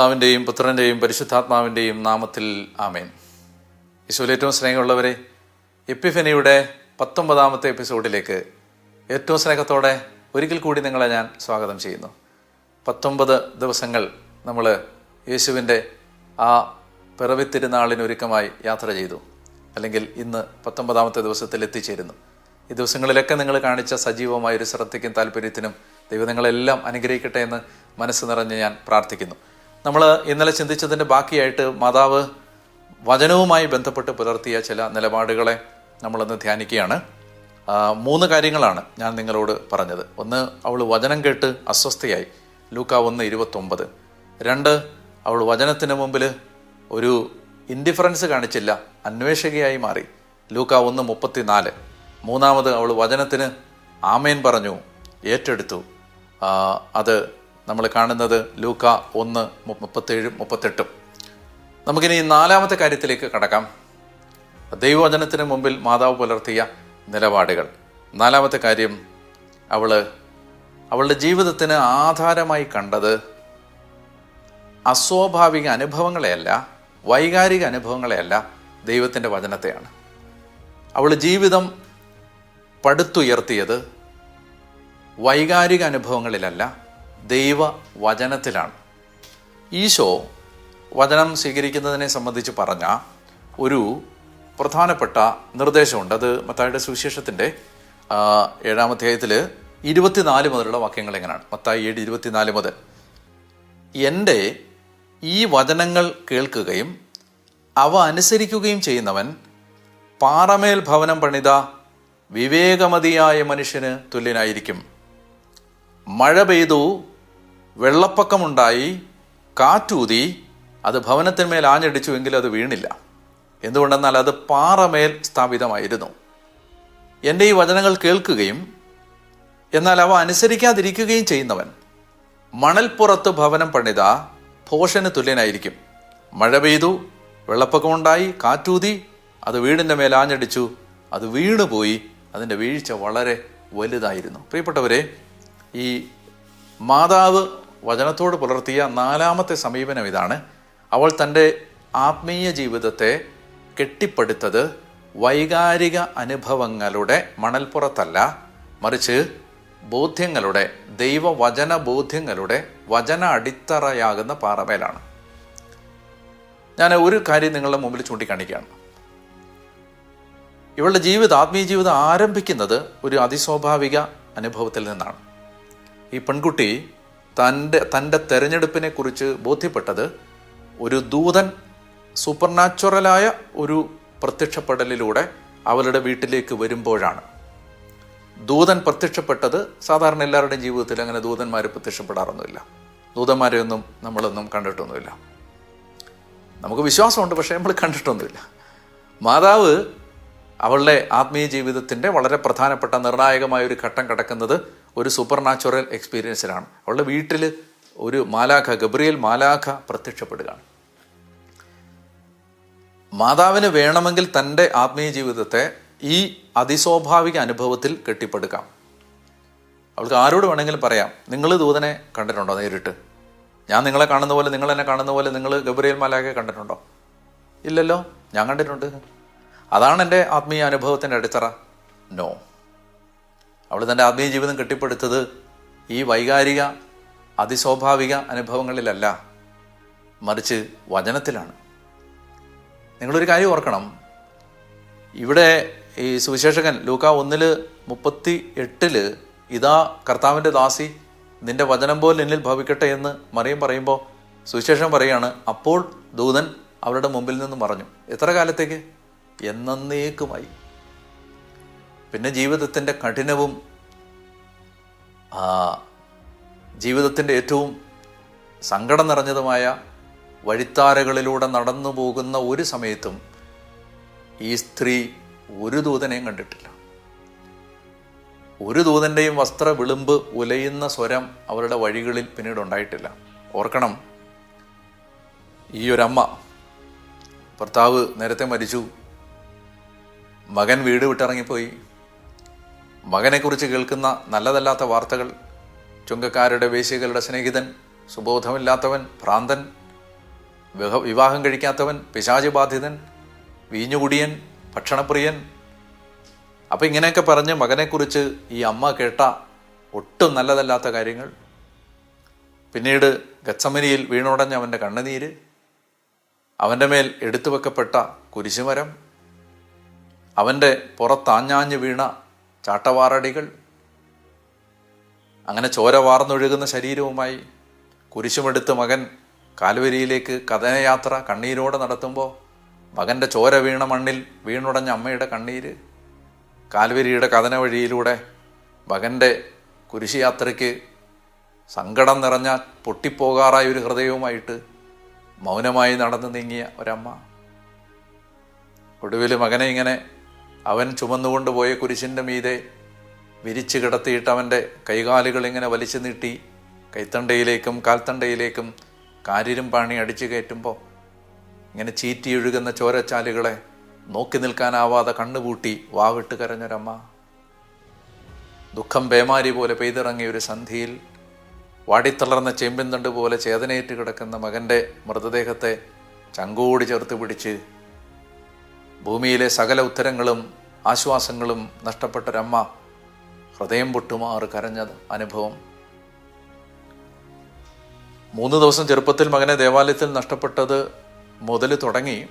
പിതാവിന്റെയും പുത്രന്റെയും പരിശുദ്ധാത്മാവിന്റെയും നാമത്തിൽ ആമേൻ. ഈശോയിൽ ഏറ്റവും സ്നേഹമുള്ളവരെ എപ്പിഫനിയുടെ പത്തൊമ്പതാമത്തെ എപ്പിസോഡിലേക്ക് ഏറ്റവും സ്നേഹത്തോടെ ഒരിക്കൽ കൂടി നിങ്ങളെ ഞാൻ സ്വാഗതം ചെയ്യുന്നു. പത്തൊമ്പത് ദിവസങ്ങൾ നമ്മൾ യേശുവിന്റെ ആ പിറവിത്തിരുന്നാളിനൊരുക്കമായി യാത്ര ചെയ്തു. അല്ലെങ്കിൽ ഇന്ന് പത്തൊമ്പതാമത്തെ ദിവസത്തിൽ എത്തിച്ചേരുന്നു. ഈ ദിവസങ്ങളിലൊക്കെ നിങ്ങൾ കാണിച്ച സജീവമായ ഒരു ശ്രദ്ധയ്ക്കും താല്പര്യത്തിനും ദൈവങ്ങളെല്ലാം അനുഗ്രഹിക്കട്ടെ എന്ന് മനസ്സ് നിറഞ്ഞ് ഞാൻ പ്രാർത്ഥിക്കുന്നു. നമ്മൾ ഇന്നലെ ചിന്തിച്ചതിന്റെ ബാക്കിയായിട്ട് മാതാവ് വചനവുമായി ബന്ധപ്പെട്ട് പുലർത്തിയ ചില നിലപാടുകളെ നമ്മളൊന്ന് ധ്യാനിക്കുകയാണ്. മൂന്ന് കാര്യങ്ങളാണ് ഞാൻ നിങ്ങളോട് പറഞ്ഞത്. ഒന്ന് അവൾ വചനം കേട്ട് അസ്വസ്ഥയായി. ലൂക്ക ഒന്ന് ഇരുപത്തൊമ്പത്. രണ്ട് അവൾ വചനത്തിന് മുമ്പിൽ ഒരു ഇൻഡിഫറൻസ് കാണിച്ചില്ല അന്വേഷകയായി മാറി. ലൂക്ക ഒന്ന് മുപ്പത്തിനാല്. മൂന്നാമത് അവൾ വചനത്തിന് ആമേൻ പറഞ്ഞു ഏറ്റെടുത്തു. അത് നമ്മൾ കാണുന്നത് ലൂക്ക ഒന്ന് മുപ്പത്തേഴും മുപ്പത്തെട്ടും. നമുക്കിനി നാലാമത്തെ കാര്യത്തിലേക്ക് കടക്കാം. ദൈവവചനത്തിന് മുമ്പിൽ മാതാവ് പുലർത്തിയ നിലപാടുകൾ. നാലാമത്തെ കാര്യം അവൾ അവളുടെ ജീവിതത്തിന് ആധാരമായി കണ്ടത് അസ്വാഭാവിക അനുഭവങ്ങളെയല്ല വൈകാരിക അനുഭവങ്ങളെയല്ല ദൈവത്തിന്റെ വചനത്തെയാണ്. അവൾ ജീവിതം പടുത്തുയർത്തിയത് വൈകാരിക അനുഭവങ്ങളിലല്ല ദൈവ വചനത്തിലാണ് ഈശോ വചനം സ്വീകരിക്കുന്നതിനെ സംബന്ധിച്ച് പറഞ്ഞ ഒരു പ്രധാനപ്പെട്ട നിർദ്ദേശമുണ്ട്. അത് മത്തായിയുടെ സുവിശേഷത്തിന്റെ ഏഴാം അധ്യായത്തിൽ ഇരുപത്തിനാല് മുതലുള്ള വാക്യങ്ങൾ എങ്ങനെയാണ്? മത്തായി ഏഴ് ഇരുപത്തിനാല് മുതൽ. എന്റെ ഈ വചനങ്ങൾ കേൾക്കുകയും അവ അനുസരിക്കുകയും ചെയ്യുന്നവൻ പാറമേൽ ഭവനം പണിത വിവേകമതിയായ മനുഷ്യന് തുല്യനായിരിക്കും. മഴ പെയ്തു വെള്ളപ്പൊക്കമുണ്ടായി കാറ്റൂതി അത് ഭവനത്തിന്മേൽ ആഞ്ഞടിച്ചു എങ്കിലും അത് വീണില്ല. എന്തുകൊണ്ടെന്നാൽ അത് പാറമേൽ സ്ഥാപിതമായിരുന്നു. എന്റെ ഈ വചനങ്ങൾ കേൾക്കുകയും എന്നാൽ അവ അനുസരിക്കാതിരിക്കുകയും ചെയ്യുന്നവൻ മണൽപ്പുറത്ത് ഭവനം പണിത ഭോഷന് തുല്യനായിരിക്കും. മഴ പെയ്തു വെള്ളപ്പൊക്കമുണ്ടായി കാറ്റൂതി അത് വീടിന്റെ മേൽ ആഞ്ഞടിച്ചു അത് വീണുപോയി അതിന്റെ വീഴ്ച വളരെ വലുതായിരുന്നു. പ്രിയപ്പെട്ടവരെ ഈ മാതാവ് വചനത്തോട് പുലർത്തിയ നാലാമത്തെ സമീപനം ഇതാണ്. അവൾ തന്റെ ആത്മീയ ജീവിതത്തെ കെട്ടിപ്പടുത്തത് വൈകാരിക അനുഭവങ്ങളുടെ മണൽപ്പുറത്തല്ല. മറിച്ച് ബോധ്യങ്ങളുടെ ദൈവവചന ബോധ്യങ്ങളുടെ വചന അടിത്തറയാകുന്ന പാറമേലാണ്. ഞാൻ ഒരു കാര്യം നിങ്ങളുടെ മുമ്പിൽ ചൂണ്ടിക്കാണിക്കുകയാണ്. ഇവളുടെ ജീവിതം ആത്മീയ ജീവിതം ആരംഭിക്കുന്നത് ഒരു അതിസ്വാഭാവിക അനുഭവത്തിൽ നിന്നാണ്. ഈ പെൺകുട്ടി തന്റെ തന്റെ തെരഞ്ഞെടുപ്പിനെ കുറിച്ച് ബോധ്യപ്പെട്ടത് ഒരു ദൂതൻ സൂപ്പർനാച്ചുറലായ ഒരു പ്രത്യക്ഷപ്പെടലിലൂടെ അവളുടെ വീട്ടിലേക്ക് വരുമ്പോഴാണ്. ദൂതൻ പ്രത്യക്ഷപ്പെട്ടത് സാധാരണ എല്ലാവരുടെയും ജീവിതത്തിൽ അങ്ങനെ ദൂതന്മാർ പ്രത്യക്ഷപ്പെടാറൊന്നുമില്ല. ദൂതന്മാരെ ഒന്നും നമ്മളൊന്നും കണ്ടിട്ടൊന്നുമില്ല. നമുക്ക് വിശ്വാസമുണ്ട് പക്ഷേ നമ്മൾ കണ്ടിട്ടൊന്നുമില്ല. മാതാവ് അവളുടെ ആത്മീയ ജീവിതത്തിന്റെ വളരെ പ്രധാനപ്പെട്ട നിർണായകമായ ഒരു ഘട്ടം കടക്കുന്നത് ഒരു സൂപ്പർ നാച്ചുറൽ എക്സ്പീരിയൻസിലാണ് അവളുടെ വീട്ടിൽ ഒരു മാലാഖ ഗബ്രിയേൽ മാലാഖ പ്രത്യക്ഷപ്പെടുകയാണ്. മാതാവിന് വേണമെങ്കിൽ തന്റെ ആത്മീയ ജീവിതത്തെ ഈ അതിസ്വാഭാവിക അനുഭവത്തിൽ കെട്ടിപ്പടുക്കാം. അവൾക്ക് ആരോട് വേണമെങ്കിലും പറയാം നിങ്ങൾ ദൂതനെ കണ്ടിട്ടുണ്ടോ നേരിട്ട്? ഞാൻ നിങ്ങളെ കാണുന്ന പോലെ നിങ്ങൾ എന്നെ കാണുന്ന പോലെ നിങ്ങൾ ഗബ്രിയേൽ മാലാഖയെ കണ്ടിട്ടുണ്ടോ? ഇല്ലല്ലോ ഞാൻ കണ്ടിട്ടുണ്ട്. അതാണ് എന്റെ ആത്മീയ അനുഭവത്തിന്റെ അടിത്തറ? നോ. അവൾ തന്റെ ആത്മീയ ജീവിതം കെട്ടിപ്പടുത്തത് ഈ വൈകാരിക അതിസ്വാഭാവിക അനുഭവങ്ങളിലല്ല. മറിച്ച് വചനത്തിലാണ്. നിങ്ങളൊരു കാര്യം ഓർക്കണം. ഇവിടെ ഈ സുവിശേഷകൻ ലൂക്ക ഒന്നിൽ മുപ്പത്തി എട്ടിൽ ഇതാ കർത്താവിന്റെ ദാസി നിന്റെ വചനം പോലെ എന്നിൽ ഭവിക്കട്ടെ എന്ന് മറിയം പറയുമ്പോൾ സുവിശേഷം പറയാണ് അപ്പോൾ ദൂതൻ അവരുടെ മുമ്പിൽ നിന്നും പറഞ്ഞു. എത്ര കാലത്തേക്ക്? എന്നേക്കുമായി പിന്നെ ജീവിതത്തിന്റെ കഠിനവും ജീവിതത്തിന്റെ ഏറ്റവും സങ്കടം നിറഞ്ഞതുമായ വഴിത്താരകളിലൂടെ നടന്നു പോകുന്ന ഒരു സമയത്തും ഈ സ്ത്രീ ഒരു ദൂതനെയും കണ്ടിട്ടില്ല. ഒരു ദൂതന്റെയും വസ്ത്ര വിളുമ്പ് ഉലയുന്ന സ്വരം അവരുടെ വഴികളിൽ പിന്നീട് ഉണ്ടായിട്ടില്ല. ഓർക്കണം ഈ ഒരമ്മ ഭർത്താവ് നേരത്തെ മരിച്ചു. മകൻ വീട് വിട്ടിറങ്ങിപ്പോയി. മകനെക്കുറിച്ച് കേൾക്കുന്ന നല്ലതല്ലാത്ത വാർത്തകൾ ചുങ്കക്കാരുടെ വേശ്യകളുടെ സ്നേഹിതൻ സുബോധമില്ലാത്തവൻ ഭ്രാന്തൻ വിവാഹം കഴിക്കാത്തവൻ പിശാചി ബാധിതൻ വീഞ്ഞുകുടിയൻ ഭക്ഷണപ്രിയൻ. അപ്പം ഇങ്ങനെയൊക്കെ പറഞ്ഞ് മകനെക്കുറിച്ച് ഈ അമ്മ കേട്ട ഒട്ടും നല്ലതല്ലാത്ത കാര്യങ്ങൾ. പിന്നീട് ഗച്ചമനിയിൽ വീണുടഞ്ഞ അവന്റെ കണ്ണുനീര് അവന്റെ മേൽ എടുത്തു വെക്കപ്പെട്ട കുരിശുമരം അവന്റെ പുറത്താഞ്ഞാഞ്ഞ് വീണ ചാട്ടവാറടികൾ അങ്ങനെ ചോര വാർന്നൊഴുകുന്ന ശരീരവുമായി കുരിശുമെടുത്ത് മകൻ കാൽവരിയിലേക്ക് കഥനയാത്ര കണ്ണീരോടെ നടത്തുമ്പോൾ മകന്റെ ചോര വീണ മണ്ണിൽ വീണുടഞ്ഞ അമ്മയുടെ കണ്ണീര് കാൽവരിയുടെ കഥന വഴിയിലൂടെ മകന്റെ കുരിശുയാത്രയ്ക്ക് സങ്കടം നിറഞ്ഞ പൊട്ടിപ്പോകാറായ ഒരു ഹൃദയവുമായിട്ട് മൗനമായി നടന്നു നീങ്ങിയ ഒരമ്മ. ഒടുവിൽ മകനെ ഇങ്ങനെ അവൻ ചുമന്നുകൊണ്ട് പോയ കുരിശിന്റെ മീതെ വിരിച്ചു കിടത്തിയിട്ട് അവന്റെ കൈകാലുകൾ ഇങ്ങനെ വലിച്ചു നീട്ടി കൈത്തണ്ടയിലേക്കും കാൽത്തണ്ടയിലേക്കും കാരിരും പാണി അടിച്ചു കയറ്റുമ്പോൾ ഇങ്ങനെ ചീറ്റിയൊഴുകുന്ന ചോരച്ചാലുകളെ നോക്കി നിൽക്കാനാവാതെ കണ്ണുപൂട്ടി വാവിട്ട് കരഞ്ഞൊരമ്മ. ദുഃഖം പേമാരി പോലെ പെയ്തിറങ്ങിയ ഒരു സന്ധിയിൽ വാടിത്തളർന്ന ചെമ്പിൻ തണ്ട് പോലെ ചേതനയേറ്റ് കിടക്കുന്ന മകന്റെ മൃതദേഹത്തെ ചങ്കോടി ചേർത്ത് പിടിച്ച് ഭൂമിയിലെ സകല ഉത്തരങ്ങളും ആശ്വാസങ്ങളും നഷ്ടപ്പെട്ടൊരമ്മ ഹൃദയം പൊട്ടുമാറ് കരഞ്ഞ അനുഭവം. മൂന്ന് ദിവസം ചെറുപ്പത്തിൽ മകനെ ദേവാലയത്തിൽ നഷ്ടപ്പെട്ടത് മുതൽ തുടങ്ങി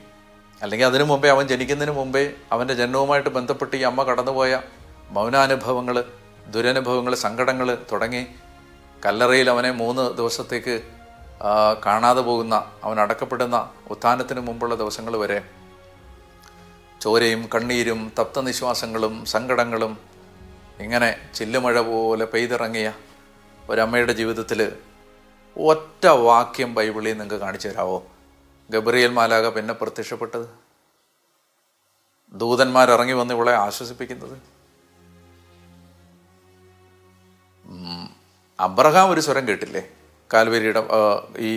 അല്ലെങ്കിൽ അതിനു മുമ്പേ അവൻ ജനിക്കുന്നതിന് മുമ്പേ അവന്റെ ജന്മവുമായിട്ട് ബന്ധപ്പെട്ട് ഈ അമ്മ കടന്നുപോയ മൗനാനുഭവങ്ങൾ ദുരനുഭവങ്ങൾ സങ്കടങ്ങൾ തുടങ്ങി. കല്ലറയിൽ അവനെ മൂന്ന് ദിവസത്തേക്ക് കാണാതെ പോകുന്ന അവൻ അടക്കപ്പെടുന്ന ഉത്ഥാനത്തിന് മുമ്പുള്ള ദിവസങ്ങൾ വരെ ചോരയും കണ്ണീരും തപ്തനിശ്വാസങ്ങളും സങ്കടങ്ങളും ഇങ്ങനെ ചില്ലുമഴ പോലെ പെയ്തിറങ്ങിയ ഒരമ്മയുടെ ജീവിതത്തിൽ ഒറ്റ വാക്യം ബൈബിളിൽ നിങ്ങൾക്ക് കാണിച്ചു തരാവോ? ഗബ്രിയൽ മാലാക പിന്നെ പ്രത്യക്ഷപ്പെട്ടത്? ദൂതന്മാരിറങ്ങി വന്ന് ഇവളെ ആശ്വസിപ്പിക്കുന്നത്? അബ്രഹാം ഒരു സ്വരം കേട്ടില്ലേ? കാൽവരിയുടെ ഈ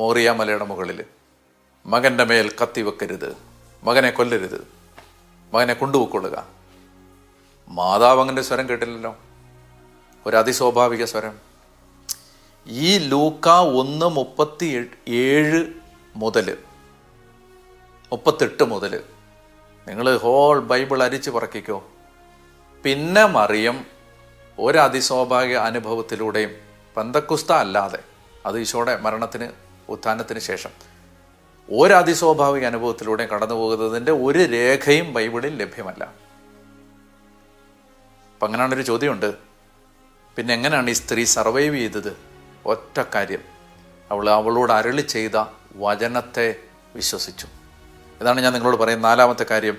മോറിയ മലയുടെ മുകളിൽ മകന്റെ മേൽ കത്തി വെക്കരുത്. മകനെ കൊല്ലരുത്. മകനെ കൊണ്ടുപോയിക്കൊള്ളുക. മാതാവ് അങ്ങനെ സ്വരം കേട്ടില്ലല്ലോ. ഒരു സ്വരം. ഈ ലൂക്ക ഒന്ന് മുപ്പത്തി ഏഴ് മുതൽ മുപ്പത്തെട്ട് മുതൽ നിങ്ങൾ ഹോൾ ബൈബിൾ അരിച്ചു പറക്കിക്കോ. പിന്നെ മറിയം ഒരു അനുഭവത്തിലൂടെയും പന്തക്കുസ്ത അല്ലാതെ അത് ഈശോയുടെ മരണത്തിന് ഉത്ഥാനത്തിന് ശേഷം. ഒരു അനുഭവത്തിലൂടെ കടന്നു പോകുന്നതിന്റെ ഒരു രേഖയും ബൈബിളിൽ ലഭ്യമല്ല. അപ്പം അങ്ങനെയാണൊരു ചോദ്യമുണ്ട്. പിന്നെ എങ്ങനെയാണ് ഈ സ്ത്രീ സർവൈവ് ചെയ്തത്? ഒറ്റ കാര്യം. അവൾ അവളോട് അരളി ചെയ്ത വചനത്തെ വിശ്വസിച്ചു. ഇതാണ് ഞാൻ നിങ്ങളോട് പറയുന്ന നാലാമത്തെ കാര്യം.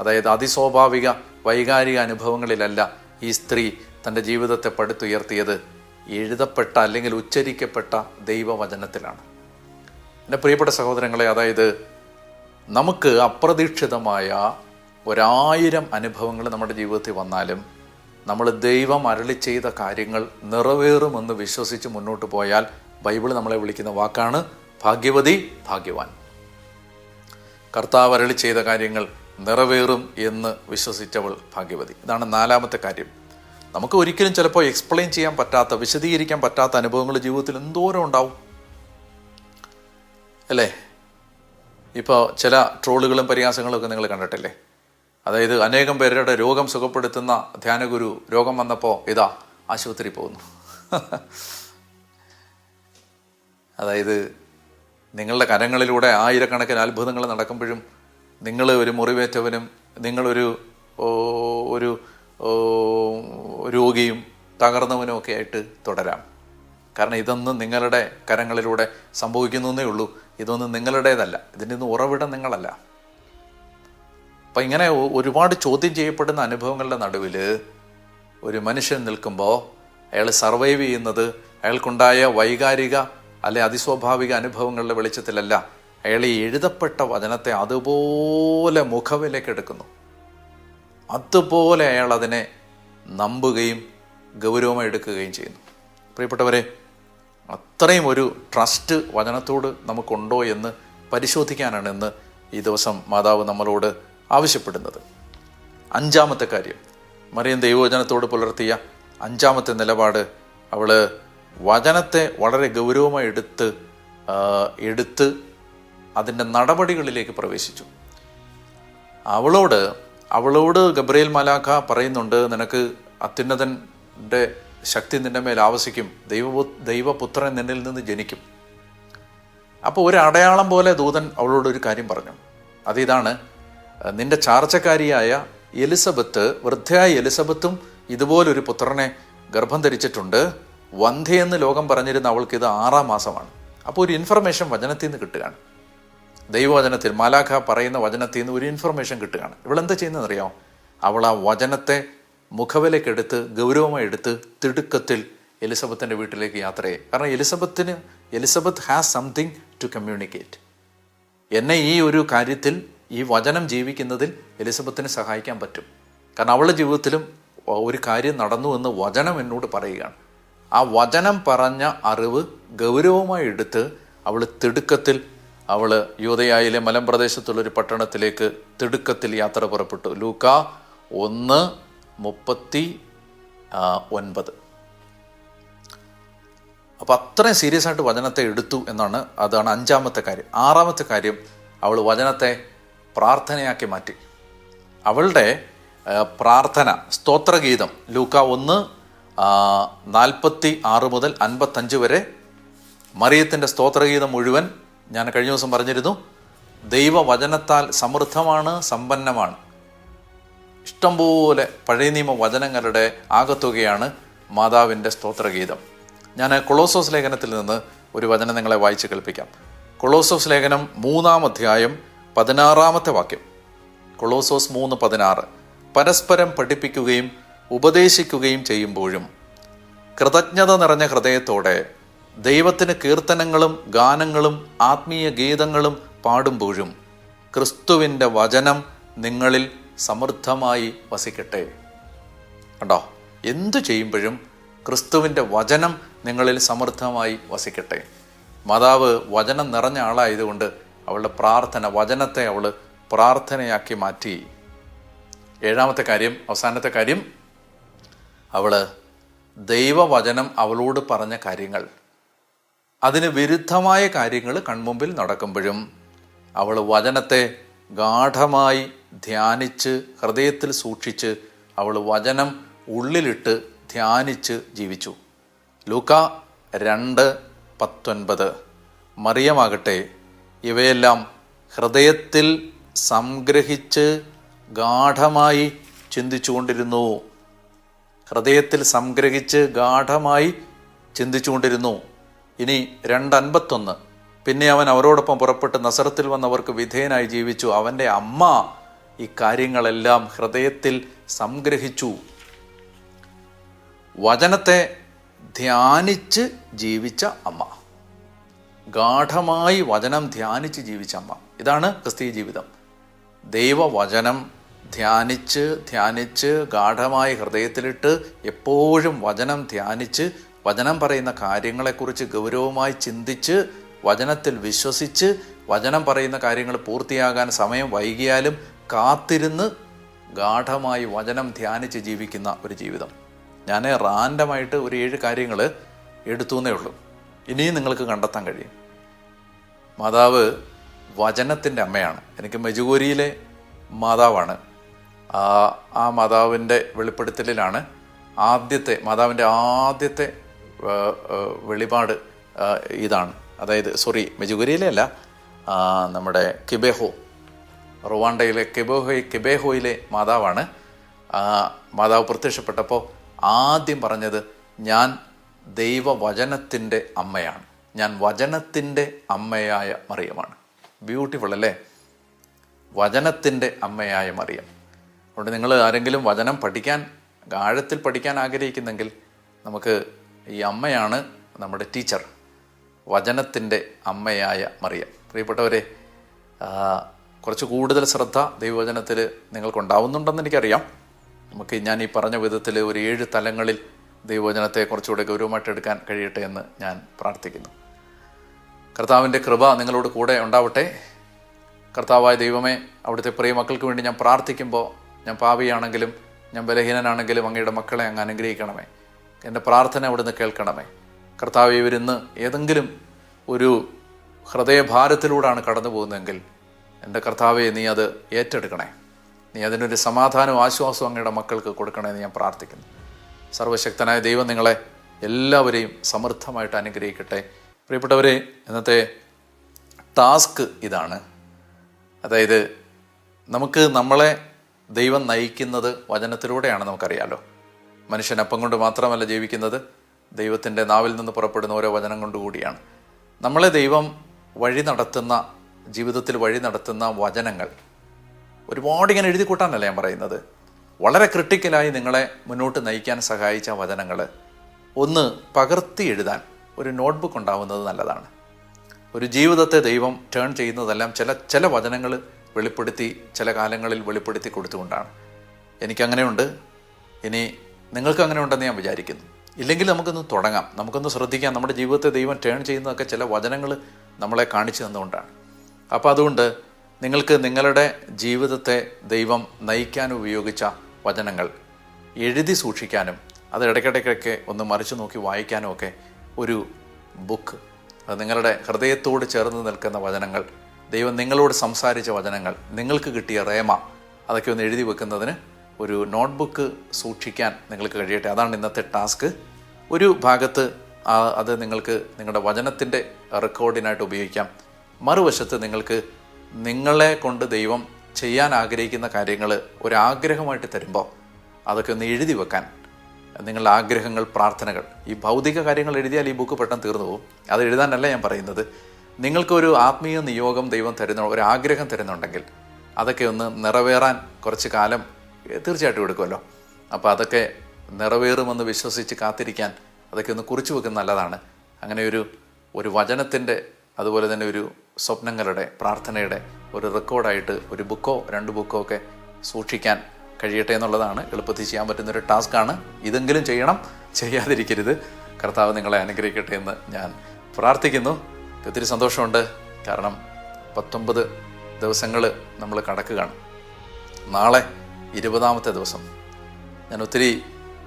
അതായത് അതിസ്വാഭാവിക വൈകാരിക അനുഭവങ്ങളിലല്ല ഈ സ്ത്രീ തന്റെ ജീവിതത്തെ പടുത്തുയർത്തിയത്. എഴുതപ്പെട്ട അല്ലെങ്കിൽ ഉച്ചരിക്കപ്പെട്ട ദൈവവചനത്തിലാണ്. എന്റെ പ്രിയപ്പെട്ട സഹോദരങ്ങളെ അതായത് നമുക്ക് അപ്രതീക്ഷിതമായ ഒരായിരം അനുഭവങ്ങൾ നമ്മുടെ ജീവിതത്തിൽ വന്നാലും നമ്മൾ ദൈവം അരളി ചെയ്ത കാര്യങ്ങൾ നിറവേറുമെന്ന് വിശ്വസിച്ച് മുന്നോട്ട് പോയാൽ ബൈബിൾ നമ്മളെ വിളിക്കുന്ന വാക്കാണ് ഭാഗ്യവതി ഭാഗ്യവാൻ. കർത്താവ് അരളി ചെയ്ത കാര്യങ്ങൾ നിറവേറും എന്ന് വിശ്വസിച്ചവൾ ഭാഗ്യവതി. ഇതാണ് നാലാമത്തെ കാര്യം. നമുക്ക് ഒരിക്കലും ചിലപ്പോൾ എക്സ്പ്ലെയിൻ ചെയ്യാൻ പറ്റാത്ത വിശദീകരിക്കാൻ പറ്റാത്ത അനുഭവങ്ങൾ ജീവിതത്തിൽ എന്തോരം ഉണ്ടാവും. അല്ലേ? ഇപ്പോൾ ചില ട്രോളുകളും പരിഹാസങ്ങളും ഒക്കെ നിങ്ങൾ കണ്ടിട്ടില്ലേ? അതായത് അനേകം പേരുടെ രോഗം സുഖപ്പെടുത്തുന്ന ധ്യാനഗുരു രോഗം വന്നപ്പോൾ ഇതാ ആശുപത്രി പോകുന്നു. അതായത് നിങ്ങളുടെ കരങ്ങളിലൂടെ ആയിരക്കണക്കിന് അത്ഭുതങ്ങൾ നടക്കുമ്പോഴും നിങ്ങൾ ഒരു മുറിവേറ്റവനും നിങ്ങളൊരു ഒരു രോഗിയും തകർന്നവനും ഒക്കെ ആയിട്ട് തുടരാം. കാരണം ഇതൊന്നും നിങ്ങളുടെ കരങ്ങളിലൂടെ സംഭവിക്കുന്നേ ഉള്ളൂ. ഇതൊന്നും നിങ്ങളുടേതല്ല. ഇതിന്റെ ഒന്നും ഉറവിടം നിങ്ങളല്ല. അപ്പം ഇങ്ങനെ ഒരുപാട് ചോദ്യം ചെയ്യപ്പെടുന്ന അനുഭവങ്ങളുടെ നടുവിൽ ഒരു മനുഷ്യൻ നിൽക്കുമ്പോൾ അയാൾ സർവൈവ് ചെയ്യുന്നത് അയാൾക്കുണ്ടായ വൈകാരിക അല്ലെ അതിസ്വാഭാവിക അനുഭവങ്ങളുടെ വെളിച്ചത്തിലല്ല. അയാൾ ഈ എഴുതപ്പെട്ട വചനത്തെ അതുപോലെ മുഖവിലേക്ക് എടുക്കുന്നു. അതുപോലെ അയാൾ അതിനെ നമ്പുകയും ഗൗരവമായി എടുക്കുകയും ചെയ്യുന്നു. പ്രിയപ്പെട്ടവരെ അത്രയും ഒരു ട്രസ്റ്റ് വചനത്തോട് നമുക്കുണ്ടോ എന്ന് പരിശോധിക്കാനാണ് ഇന്ന് ഈ ദിവസം മാതാവ് നമ്മളോട് ആവശ്യപ്പെടുന്നത്. അഞ്ചാമത്തെ കാര്യം. മറിയം ദൈവവചനത്തോട് പുലർത്തിയ അഞ്ചാമത്തെ നിലപാട് അവൾ വചനത്തെ വളരെ ഗൗരവമായി എടുത്ത് എടുത്ത് അതിന്റെ നടപടികളിലേക്ക് പ്രവേശിച്ചു. അവളോട് അവളോട് ഗബ്രയേൽ മലാഖ പറയുന്നുണ്ട് നിനക്ക് അത്യുന്നതന്റെ ശക്തി നിന്റെ മേൽ ആവസിക്കും. ദൈവ ദൈവപുത്രൻ നിന്നിൽ നിന്ന് ജനിക്കും. അപ്പോൾ ഒരു അടയാളം പോലെ ദൂതൻ അവളോട് ഒരു കാര്യം പറഞ്ഞു. അതിതാണ് നിന്റെ ചാർച്ചക്കാരിയായ എലിസബത്ത് വൃദ്ധയായ എലിസബത്തും ഇതുപോലൊരു പുത്രനെ ഗർഭം ധരിച്ചിട്ടുണ്ട്. വന്ധ്യയെന്ന് ലോകം പറഞ്ഞിരുന്ന അവൾക്ക് ഇത് ആറാം മാസമാണ്. അപ്പോൾ ഒരു ഇൻഫർമേഷൻ വചനത്തിൽ നിന്ന് കിട്ടുകയാണ്. ദൈവവചനത്തിൽ മാലാഖ പറയുന്ന വചനത്തിൽ നിന്ന് ഒരു ഇൻഫർമേഷൻ കിട്ടുകയാണ്. ഇവളെന്താ ചെയ്യുന്നതെന്ന് അറിയാമോ അവൾ ആ വചനത്തെ മുഖവിലേക്കെടുത്ത് ഗൗരവമായി എടുത്ത് തിടുക്കത്തിൽ എലിസബത്തിന്റെ വീട്ടിലേക്ക് യാത്ര ചെയ്യും കാരണം എലിസബത്തിന് Elizabeth has something to communicate. എന്നെ ഈ ഒരു കാര്യത്തിൽ ഈ വചനം ജീവിക്കുന്നതിൽ എലിസബത്തിന് സഹായിക്കാൻ പറ്റും. കാരണം അവളുടെ ജീവിതത്തിലും ഒരു കാര്യം നടന്നു എന്ന് വചനം എന്നോട് പറയുകയാണ്. ആ വചനം പറഞ്ഞ അറിവ് ഗൗരവമായി എടുത്ത് അവൾ തിടുക്കത്തിൽ അവൾ യൂതയായിലെ മലമ്പ്രദേശത്തുള്ളൊരു പട്ടണത്തിലേക്ക് തിടുക്കത്തിൽ യാത്ര പുറപ്പെട്ടു. ലൂക്ക ഒന്ന് മുപ്പത്തി ഒൻപത്. അപ്പോൾ അത്രയും സീരിയസ് ആയിട്ട് വചനത്തെ എടുത്തു എന്നാണ് അതാണ് അഞ്ചാമത്തെ കാര്യം. ആറാമത്തെ കാര്യം അവൾ വചനത്തെ പ്രാർത്ഥനയാക്കി മാറ്റി. അവളുടെ പ്രാർത്ഥന സ്തോത്രഗീതം ലൂക്ക ഒന്ന് നാൽപ്പത്തി ആറ് മുതൽ അൻപത്തഞ്ച് വരെ മറിയത്തിന്റെ സ്തോത്രഗീതം മുഴുവൻ ഞാൻ കഴിഞ്ഞ ദിവസം പറഞ്ഞിരുന്നു. ദൈവവചനത്താൽ സമൃദ്ധമാണ് സമ്പന്നമാണ്. ഇഷ്ടംപോലെ പഴയ നിയമ വചനങ്ങളുടെ ആകത്തുകയാണ് മാതാവിന്റെ സ്തോത്രഗീതം. ഞാൻ കൊളോസോസ് ലേഖനത്തിൽ നിന്ന് ഒരു വചനം നിങ്ങളെ വായിച്ച് കേൾപ്പിക്കാം. കൊളോസോസ് ലേഖനം മൂന്നാം അധ്യായം പതിനാറാമത്തെ വാക്യം. കൊളോസോസ് മൂന്ന് പതിനാറ്. പരസ്പരം പഠിപ്പിക്കുകയും ഉപദേശിക്കുകയും ചെയ്യുമ്പോഴും കൃതജ്ഞത നിറഞ്ഞ ഹൃദയത്തോടെ ദൈവത്തിന് കീർത്തനങ്ങളും ഗാനങ്ങളും ആത്മീയ ഗീതങ്ങളും പാടുമ്പോഴും ക്രിസ്തുവിന്റെ വചനം നിങ്ങളിൽ സമൃദ്ധമായി വസിക്കട്ടെ. കണ്ടോ? എന്തു ചെയ്യുമ്പോഴും ക്രിസ്തുവിന്റെ വചനം നിങ്ങളിൽ സമൃദ്ധമായി വസിക്കട്ടെ. മാതാവ് വചനം നിറഞ്ഞ ആളായതുകൊണ്ട് അവളുടെ പ്രാർത്ഥന വചനത്തെ അവൾ പ്രാർത്ഥനയാക്കി മാറ്റി. ഏഴാമത്തെ കാര്യം അവസാനത്തെ കാര്യം അവൾ ദൈവവചനം അവളോട് പറഞ്ഞ കാര്യങ്ങൾ. അതിന് വിരുദ്ധമായ കാര്യങ്ങൾ കൺമുമ്പിൽ നടക്കുമ്പോഴും അവൾ വചനത്തെ ഗാഠമായി ധ്യാനിച്ച് ഹൃദയത്തിൽ സൂക്ഷിച്ച് അവൾ വചനം ഉള്ളിലിട്ട് ധ്യാനിച്ച് ജീവിച്ചു. ലൂക്ക രണ്ട് പത്തൊൻപത്. മറിയമാകട്ടെ ഇവയെല്ലാം ഹൃദയത്തിൽ സംഗ്രഹിച്ച് ഗാഠമായി ചിന്തിച്ചുകൊണ്ടിരുന്നു. ഹൃദയത്തിൽ സംഗ്രഹിച്ച് ഗാഠമായി ചിന്തിച്ചുകൊണ്ടിരുന്നു. ഇനി രണ്ടൻപത്തൊന്ന്. പിന്നെ അവൻ അവരോടൊപ്പം പുറപ്പെട്ട് നസറത്തിൽ വന്നവർക്ക് വിധേയനായി ജീവിച്ചു. അവന്റെ അമ്മ ഈ കാര്യങ്ങളെല്ലാം ഹൃദയത്തിൽ സംഗ്രഹിച്ചു. വചനത്തെ ധ്യാനിച്ച് ജീവിച്ച അമ്മ. ഗാഠമായി വചനം ധ്യാനിച്ച് ജീവിച്ച അമ്മ. ഇതാണ് ക്രിസ്തീയ ജീവിതം. ദൈവവചനം ധ്യാനിച്ച് ധ്യാനിച്ച് ഗാഠമായി ഹൃദയത്തിലിട്ട് എപ്പോഴും വചനം ധ്യാനിച്ച് വചനം പറയുന്ന കാര്യങ്ങളെക്കുറിച്ച് ഗൗരവമായി ചിന്തിച്ച് വചനത്തിൽ വിശ്വസിച്ച് വചനം പറയുന്ന കാര്യങ്ങൾ പൂർത്തിയാകാൻ സമയം വൈകിയാലും കാത്തിരുന്ന് ഗാഠമായി വചനം ധ്യാനിച്ച് ജീവിക്കുന്ന ഒരു ജീവിതം. ഞാൻ റാൻഡമായിട്ട് ഒരു ഏഴ് കാര്യങ്ങൾ എടുത്തു എന്നേ ഉള്ളൂ. ഇനിയും നിങ്ങൾക്ക് കണ്ടെത്താൻ കഴിയും. മാതാവ് വചനത്തിന്റെ അമ്മയാണ്. എനിക്ക് മെജുഗോരിയിലെ മാതാവാണ്. ആ മാതാവിന്റെ വെളിപ്പെടുത്തലിലാണ് ആദ്യത്തെ മാതാവിന്റെ ആദ്യത്തെ വെളിപാട് ഇതാണ്. അതായത് സോറി മെജുഗുരിയിലെ അല്ല നമ്മുടെ കിബേഹോ റുവാണ്ടയിലെ കെബോഹോ കെബേഹോയിലെ മാതാവാണ്. മാതാവ് പ്രത്യക്ഷപ്പെട്ടപ്പോൾ ആദ്യം പറഞ്ഞത് ഞാൻ ദൈവവചനത്തിന്റെ അമ്മയാണ്. ഞാൻ വചനത്തിന്റെ അമ്മയായ മറിയമാണ്. ബ്യൂട്ടിഫുൾ അല്ലേ? വചനത്തിന്റെ അമ്മയായ മറിയം. അതുകൊണ്ട് നിങ്ങൾ ആരെങ്കിലും വചനം പഠിക്കാൻ ആഴത്തിൽ പഠിക്കാൻ ആഗ്രഹിക്കുന്നെങ്കിൽ നമുക്ക് ഈ അമ്മയാണ് നമ്മുടെ ടീച്ചർ. വചനത്തിന്റെ അമ്മയായ മറിയം. പ്രിയപ്പെട്ടവരെ കുറച്ച് കൂടുതൽ ശ്രദ്ധ ദൈവവചനത്തിൽ നിങ്ങൾക്കുണ്ടാവുന്നുണ്ടെന്ന് എനിക്കറിയാം. നമുക്ക് ഞാൻ ഈ പറഞ്ഞ വിധത്തിൽ ഒരു ഏഴ് തലങ്ങളിൽ ദൈവവചനത്തെ കുറച്ചുകൂടെ ഗൗരവമായിട്ട് എടുക്കാൻ കഴിയട്ടെ എന്ന് ഞാൻ പ്രാർത്ഥിക്കുന്നു. കർത്താവിന്റെ കൃപ നിങ്ങളോട് കൂടെ ഉണ്ടാവട്ടെ. കർത്താവായ ദൈവമേ അവിടുത്തെ പ്രിയ മക്കൾക്ക് വേണ്ടി ഞാൻ പ്രാർത്ഥിക്കുമ്പോൾ ഞാൻ പാപിയാണെങ്കിലും ഞാൻ ബലഹീനനാണെങ്കിലും അങ്ങയുടെ മക്കളെ അങ്ങ് അനുഗ്രഹിക്കണമേ. എന്റെ പ്രാർത്ഥന അവിടുന്ന് കേൾക്കണമേ. കർത്താവ് ഇവരിന്ന് ഏതെങ്കിലും ഒരു ഹൃദയഭാരത്തിലൂടെയാണ് കടന്നു പോകുന്നതെങ്കിൽ എന്റെ കർത്താവെ നീ അത് ഏറ്റെടുക്കണേ. നീ അതിനൊരു സമാധാനവും ആശ്വാസവും അങ്ങയുടെ മക്കൾക്ക് കൊടുക്കണേ എന്ന് ഞാൻ പ്രാർത്ഥിക്കുന്നു. സർവശക്തനായ ദൈവം നിങ്ങളെ എല്ലാവരെയും സമൃദ്ധമായിട്ട് അനുഗ്രഹിക്കട്ടെ. പ്രിയപ്പെട്ടവരെ ഇന്നത്തെ ടാസ്ക് ഇതാണ്. അതായത് നമുക്ക് നമ്മളെ ദൈവം നയിക്കുന്നത് വചനത്തിലൂടെയാണ് നമുക്കറിയാലോ. മനുഷ്യൻ അപ്പം കൊണ്ട് മാത്രമല്ല ജീവിക്കുന്നത് ദൈവത്തിന്റെ നാവിൽ നിന്ന് പുറപ്പെടുന്ന ഓരോ വചനം കൊണ്ടുകൂടിയാണ്. നമ്മളെ ദൈവം വഴി നടത്തുന്ന ജീവിതത്തിൽ വഴി നടത്തുന്ന വചനങ്ങൾ. ഒരുപാട് ഇങ്ങനെ എഴുതി കൂട്ടാനല്ല ഞാൻ പറയുന്നത്. വളരെ ക്രിട്ടിക്കലായി നിങ്ങളെ മുന്നോട്ട് നയിക്കാൻ സഹായിച്ച വചനങ്ങൾ. ഒന്ന് പകർത്തി എഴുതാൻ. ഒരു നോട്ട്ബുക്ക് ഉണ്ടാവുന്നത് നല്ലതാണ്. ഒരു ജീവിതത്തെ ദൈവം ടേൺ ചെയ്യുന്നതെല്ലാം ചില ചില വചനങ്ങൾ വെളിപ്പെടുത്തി ചില കാലങ്ങളിൽ വെളിപ്പെടുത്തി കൊടുത്തുകൊണ്ടാണ്. എനിക്കങ്ങനെയുണ്ട്. ഇനി നിങ്ങൾക്ക് അങ്ങനെ ഉണ്ടെന്ന് ഞാൻ വിചാരിക്കുന്നു. ഇല്ലെങ്കിൽ നമുക്കൊന്ന് തുടങ്ങാം. നമുക്കൊന്ന് ശ്രദ്ധിക്കാം. നമ്മുടെ ജീവിതത്തെ ദൈവം ടേൺ ചെയ്യുന്നതൊക്കെ ചില വചനങ്ങൾ നമ്മളെ കാണിച്ചു തന്നുകൊണ്ടാണ്. അപ്പോൾ അതുകൊണ്ട് നിങ്ങൾക്ക് നിങ്ങളുടെ ജീവിതത്തെ ദൈവം നയിക്കാൻ ഉപയോഗിച്ച വചനങ്ങൾ എഴുതി സൂക്ഷിക്കാനും അത് ഇടയ്ക്കിടയ്ക്കൊക്കെ ഒന്ന് മറിച്ചു നോക്കി വായിക്കാനും ഒക്കെ ഒരു ബുക്ക് അത് നിങ്ങളുടെ ഹൃദയത്തോട് ചേർന്ന് നിൽക്കുന്ന വചനങ്ങൾ ദൈവം നിങ്ങളോട് സംസാരിച്ച വചനങ്ങൾ നിങ്ങൾക്ക് കിട്ടിയ റേമ അതൊക്കെ ഒന്ന് എഴുതി വെക്കുന്നതിന് ഒരു നോട്ട്ബുക്ക് സൂക്ഷിക്കാൻ നിങ്ങൾക്ക് കഴിയട്ടെ. അതാണ് ഇന്നത്തെ ടാസ്ക് ഒരു ഭാഗത്ത് അത് നിങ്ങൾക്ക് നിങ്ങളുടെ വചനത്തിന്റെ റെക്കോർഡിനായിട്ട് ഉപയോഗിക്കാം. മറുവശത്ത് നിങ്ങൾക്ക് നിങ്ങളെ കൊണ്ട് ദൈവം ചെയ്യാൻ ആഗ്രഹിക്കുന്ന കാര്യങ്ങൾ ഒരാഗ്രഹമായിട്ട് തരുമ്പോൾ അതൊക്കെ ഒന്ന് എഴുതി വെക്കാൻ. നിങ്ങളുടെ ആഗ്രഹങ്ങൾ പ്രാർത്ഥനകൾ ഈ ഭൗതിക കാര്യങ്ങൾ എഴുതിയാൽ ഈ ബുക്ക് പെട്ടെന്ന് തീർന്നു പോകും. അത് എഴുതാനല്ല ഞാൻ പറയുന്നത്. നിങ്ങൾക്കൊരു ആത്മീയ നിയോഗം ദൈവം തരുന്ന ഒരു ആഗ്രഹം തരുന്നുണ്ടെങ്കിൽ അതൊക്കെ ഒന്ന് നിറവേറാൻ കുറച്ച് കാലം തീർച്ചയായിട്ടും എടുക്കുമല്ലോ. അപ്പോൾ അതൊക്കെ നിറവേറുമെന്ന് വിശ്വസിച്ച് കാത്തിരിക്കാൻ അതൊക്കെ ഒന്ന് കുറിച്ചു വെക്കുന്നത് നല്ലതാണ്. അങ്ങനെ ഒരു ഒരു വചനത്തിന്റെ അതുപോലെ തന്നെ ഒരു സ്വപ്നങ്ങളുടെ പ്രാർത്ഥനയുടെ ഒരു റെക്കോർഡായിട്ട് ഒരു ബുക്കോ രണ്ട് ബുക്കോ ഒക്കെ സൂക്ഷിക്കാൻ കഴിയട്ടെ എന്നുള്ളതാണ് എളുപ്പത്തിൽ ചെയ്യാൻ പറ്റുന്ന ഒരു ടാസ്ക്കാണ്. ഇതെങ്കിലും ചെയ്യണം. ചെയ്യാതിരിക്കരുത്. കർത്താവ് നിങ്ങളെ അനുഗ്രഹിക്കട്ടെ എന്ന് ഞാൻ പ്രാർത്ഥിക്കുന്നു. ഒത്തിരി സന്തോഷമുണ്ട്. കാരണം പത്തൊമ്പത് ദിവസങ്ങൾ നമ്മൾ കടക്കുകയാണ്. നാളെ ഇരുപതാമത്തെ ദിവസം. ഞാൻ ഒത്തിരി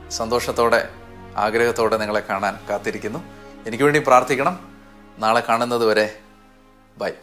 സന്തോഷത്തോടെ ആഗ്രഹത്തോടെ നിങ്ങളെ കാണാൻ കാത്തിരിക്കുന്നു. എനിക്ക് വേണ്ടി പ്രാർത്ഥിക്കണം. നാളെ കാണുന്നത് വരെ Bye.